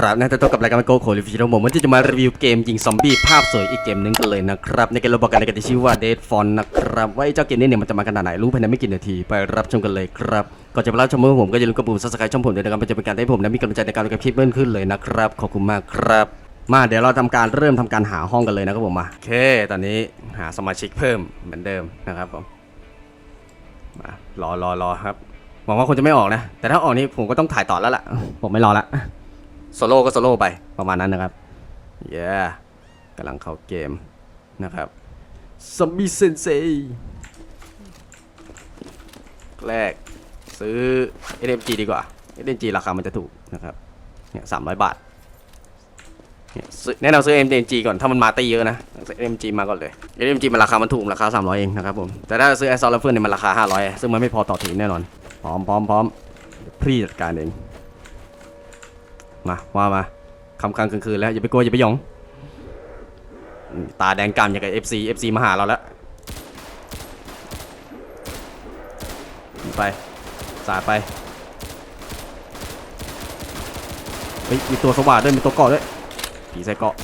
ครับนะแต่ต้องกับรายการโกโคลิฟิชโนผมวันที่จะมารีวิวเกมยิงซอมบี้ภาพสวยอีกเกมหนึ่งกันเลยนะครับ ในเกมเราบอกกันในกันที่ชื่อว่า Dead f o n นะครับว่าไอ้เจ้าเกมนี้เนี่ยมันจะมาขนาดไหนรู้ภายในไม่กี่นาทีไปรับชมกันเลยครับก่อนจะไปรับชมผมก็อย่าลืมกดปุ่ม subscribe ช่องผมด้วยนะครับมันจะเป็นการให้ผมนะมีกำลังใจในการทำคลิปเพิ่มขึ้นเลยนะครับขอบคุณมากครับ มาเดี๋ยวเราทำการเริ่มทำการหาห้องกันเลยนะครับผมมาโอเค ตอนนี้หาสมาชิกเพิ่มเหมือนเดิมนะครับผมมารอรอรอครับหวังว่าคนจะไม่ออกนะ แต่ถ้าออกนี่ผมก็ต้องถ่ายต่อแล้วล่ะ ผมไม่รอละ โซโล่ก็โซโล่ไปประมาณนั้นนะครับเย้กำลังเข้าเกมนะครับซอมบี้เซนเซแรกซื้อ SMG ดีกว่า SMG ราคามันจะถูกนะครับเนี่ยสามร้อยบาทเนี่ยซื้อแนะนำซื้อ SMG ก่อน ถ้ามันมาตีเยอะนะ MMG มาก่อนเลย SMG มันราคามันถูกราคา 300 เองนะครับผม แต่ถ้าซื้อ Assault Rifle เนี่ยมันราคา 500 ซึ่งมันไม่พอต่อทีมแน่นอน พร้อมพร้อมพร้อมเดี๋ยวพี่จัดการเอง มาว่ามาคำกลางคืนคืนแล้วอย่าไปกลัวอย่าไปหยอง ตาแดงกำอย่างกับ FC FC มาหาเราแล้วไปสาดไปเฮ้ยมีตัวสว่านด้วยมีตัวเกาะด้วยผีใส่เกาะ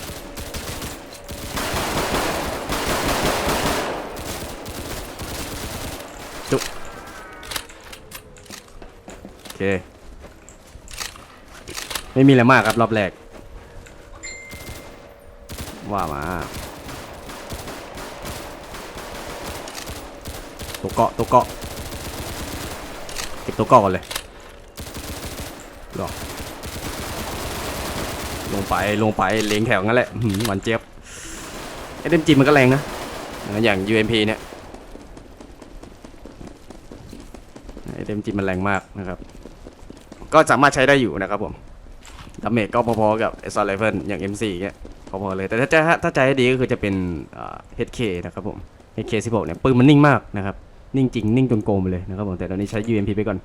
จุโอเค ไม่มีอะไรมากครับรอบแรก ว่ามา ตัวเกาะตัวเกาะเก็บตัวเกาะก่อนเลยหรอลงไปลงไปเลงแถวงั้นแหละหวานเจี๊ยบเอ็มจีมันก็แรงนะ อย่าง UMP เนี่ยเอ็มจีมันแรงมากนะครับ ก็สามารถใช้ได้อยู่นะครับผม ดาเมจก็พอๆกับ a s s a u l t Rifle อย่าง M4 เงี้ยพอๆเลย แต่ถ้าจะถ้าใจให้ดีก็คือจะเป็นอ่า HK นะครับผม HK 16เนี่ยปืนมันนิ่งมากนะครับ นิ่งจริง นิ่งจนโกงไปเลยนะครับผม แต่ตอนนี้ใช้ UMP ไปก่อน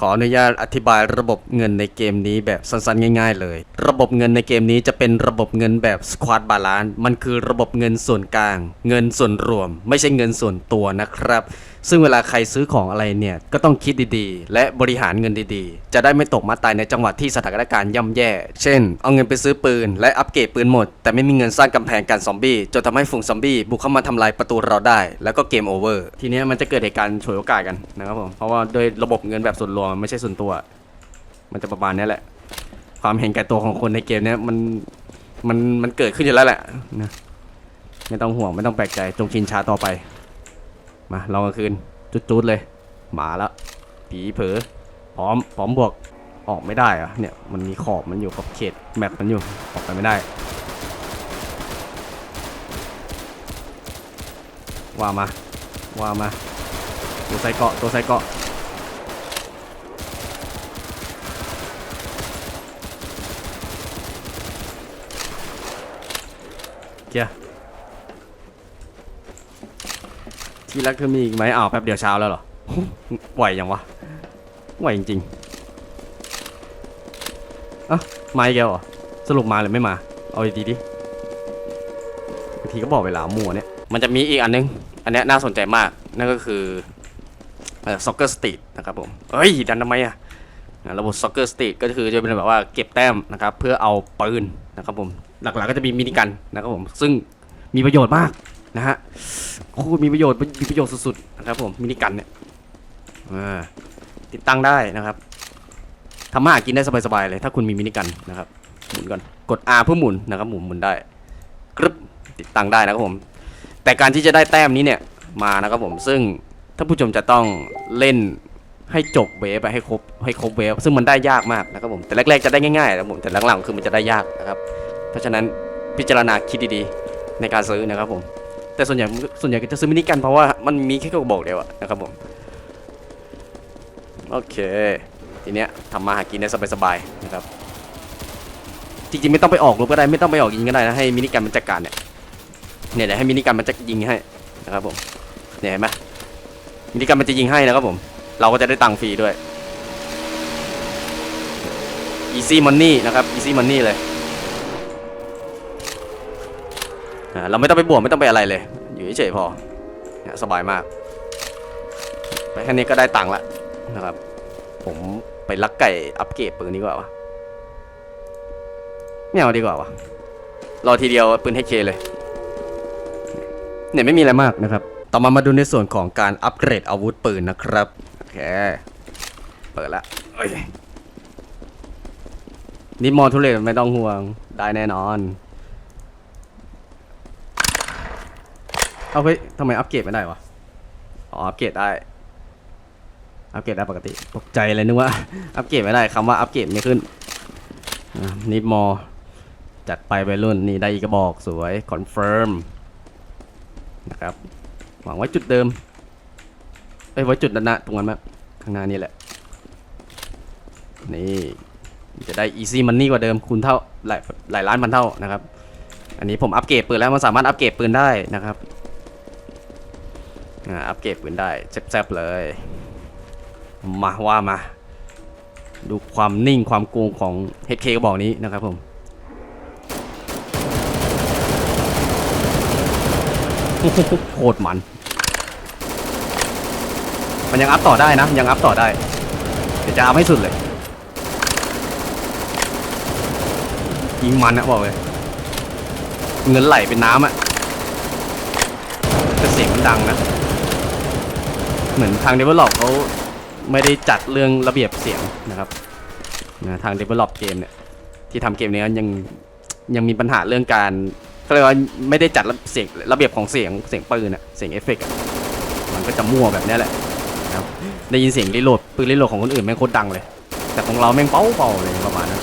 ขออนุญาตอธิบายระบบเงินในเกมนี้แบบสั้นๆ ง่าย ๆ เลย ระบบเงินในเกมนี้จะเป็นระบบเงินแบบ Squad Balance มันคือระบบเงินส่วนกลาง เงินส่วนรวม ไม่ใช่เงินส่วนตัวนะครับ ซึ่งเวลาใครซื้อของอะไรเนี่ยก็ต้องคิดดีๆ และบริหารเงินดีๆ จะได้ไม่ตกมาตายในจังหวะที่สถานการณ์ย่ำแย่ เช่น เอาเงินไปซื้อปืน และอัปเกรดปืนหมด แต่ไม่มีเงินสร้างกำแพงกันซอมบี้จนทำให้ฝูงซอมบี้บุกเข้ามาทำลายประตูเราได้ แล้วก็เกมโอเวอร์ทีเนี้ยมันจะเกิดเหตุการณ์ฉวยโอกาสกันนะครับผมเพราะว่าโดยระบบเงินแบบส่วนรวมมันไม่ใช่ส่วนตัว มันจะประมาณนี้แหละ ความเห็นแก่ตัวของคนในเกมเนี้ยมันมันมันเกิดขึ้นอยู่แล้วแหละนะไม่ต้องห่วงไม่ต้องแปลกใจจงชินชาต่อไป มาลองกลางคืนจุดๆเลย มาแล้วผีเผลอพร้อมพร้อมบวกออกไม่ได้อะเนี่ยมันมีขอบมันอยู่ขอบเขตแมปมันอยู่ออกไปไม่ได้ ว่ามาว่ามา ตัวใส่เกาะตัวใส่เกาะเกียร์ ที่รักเธอมีอีกไหมอ้าวแป๊บเดียวเช้าแล้วเหรอไหวยังวะไหวจริงๆอะมาอีกแล้วเหรอสรุปมาหรือไม่มา เอาดีดิบางทีก็บอกเวลามั่วเนี่ย มันจะมีอีกอันนึง อันนี้น่าสนใจมาก นั่นก็คือเอ่อ Soccer Street นะครับผมเฮ้ย ดันทำไมอะอะระบบ Soccer Street ก็คือจะเป็นแบบว่าเก็บแต้มนะครับ เพื่อเอาปืนนะครับผม หลักๆก็จะมีมินิกันนะครับผม ซึ่งมีประโยชน์มาก นะฮะโคตรมีประโยชน์มีประโยชน์สุดๆนะครับผมมินิกันเนี่ยติดตั้งได้นะครับทำมาหากินได้สบายๆเลย ถ้าคุณมีมินิกันนะครับหมุนก่อนกด R เพื่อหมุนนะครับหมุนหมุนได้กรึบติดตั้งได้นะครับผม แต่การที่จะได้แต้มนี้เนี่ยมานะครับผมซึ่งท่านผู้ชมจะต้องเล่นให้จบเวฟไปให้ครบให้ครบเวฟซึ่งมันได้ยากมากนะครับผมแต่แรกๆจะได้ง่ายๆนะครับผมแต่หลังๆคือมันจะได้ยากนะครับ เพราะฉะนั้นพิจารณาคิดดีๆในการซื้อนะครับผม แต่ส่วนใหญ่ส่วนใหญ่ก็จะซื้อมินิกันเพราะว่ามันมีแค่กระบอกเดียวอะนะครับผม โอเค ทีเนี้ยทำมาหากินได้สบายๆนะครับ จริงๆไม่ต้องไปออกรบก็ได้ไม่ต้องไปออกยิงก็ได้นะให้มินิกันมันจัดการเนี่ยเนี่ยเดี๋ยวให้มินิกันมันจะยิงให้นะครับผมเนี่ยเห็นไหมมินิกันมันจะยิงให้นะครับผม เราก็จะได้ตังค์ฟรีด้วย easy money นะครับ easy money เลย เราไม่ต้องไปบวกไม่ต้องไปอะไรเลย อยู่เฉยๆพอสบายมาก ไปแค่นี้ก็ได้ตังค์ละนะครับ ผมไปลักไก่อัปเกรดปืนนี้กว่าวะไม่เอาดีกว่าวะรอทีเดียวปืนให้เคเลย เนี่ยไม่มีอะไรมากนะครับ ต่อมามาดูในส่วนของการอัปเกรดอาวุธปืนนะครับ โอเค เปิดละเอ้ยนี่มอทุเรศไม่ต้องห่วงได้แน่นอน เอาเฮ้ยทำไมอัปเกรดไม่ได้วะ อ๋อ อัปเกรดได้ อัปเกรดได้ปกติ ตกใจเลยนึกว่า อัปเกรดไม่ได้คำว่าอัปเกรดไม่ขึ้นนิดมอ จัดไปไปรุ่น นี่ได้อีกกระบอกสวย คอนเฟิร์ม นะครับ หวังไว้จุดเดิม เอ้ย ไว้จุดนั้นนะตรงนั้นมั้ยข้างหน้านี่แหละ นี่ จะได้ easy money กว่าเดิมคูณเท่า หลายหลายล้านพันเท่านะครับ อันนี้ผมอัปเกรดปืนแล้วมันสามารถอัปเกรดปืนได้นะครับ อ่าอัปเกรดปืนได้แซ่บๆเลย มาว่ามา ดูความนิ่งความโกงของ HK กระบอกนี้นะครับผมโคตรมัน มันยังอัพต่อได้นะ ยังอัพต่อได้ เดี๋ยวจะอัพให้สุดเลยยิงมันนะบอกเลยเงินไหลเป็นน้ำอะแต่เสียงมันดังนะ เหมือนทาง develop เขาไม่ได้จัดเรื่องระเบียบเสียงนะครับนะทาง develop เกมเนี่ยที่ทำเกมนี้ยังยังมีปัญหาเรื่องการเขาเรียกว่าไม่ได้จัดเสียงระเบียบของเสียงเสียงปืนอะเสียงเอฟเฟกต์มันก็จะมั่วแบบนี้แหละนะครับได้ยินเสียงรีโหลดปืนรีโหลดของคนอื่นแม่งโคตรดังเลย แต่ของเราแม่งเป้าเป่าเลยประมาณนั้น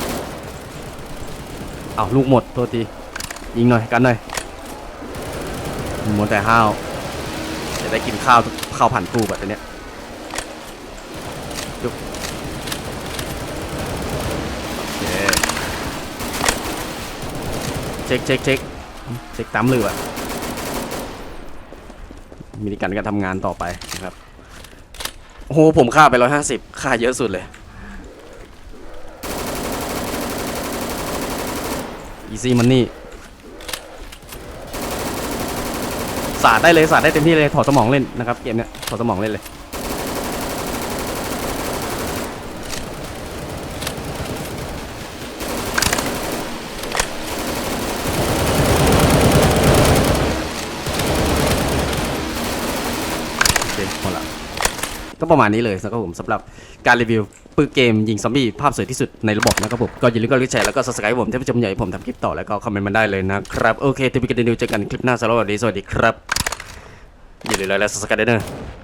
เอาลูกหมดโทษทียิงหน่อยกันหน่อยหมดแต่ห้าวจะได้กินข้าว ข้าวผ่านตู้แบบเนี้ยจุ๊บโอเช็คเช็คเช็คเช็คตามเรือมีในการการทำงานต่อไปนะครับ โอ้โห ผมค่าไปร้อยห้าสิบค่าเยอะสุดเลย easy money สาดได้เลยสาดได้เต็มที่เลยถอดสมองเล่นนะครับเกมเนี้ยถอดสมองเล่นเลย โอเคหมดละก็ ประมาณนี้เลยนะครับผมสำหรับการรีวิวปืนเกมยิงซอมบี้ภาพสวยที่สุดในระบบนะครับผมก็อย่าลืมกดไลค์แชร์แล้วก็ subscribe ผมถ้าผู้ชมอยากให้ผมทำคลิปต่อแล้วก็คอมเมนต์มาได้เลยนะครับโอเคทีวีกันเดียวเจอกันคลิปหน้าสำหรับวันนี้สวัสดีครับอย่าลืมไลค์และ subscribe ด้วยนะ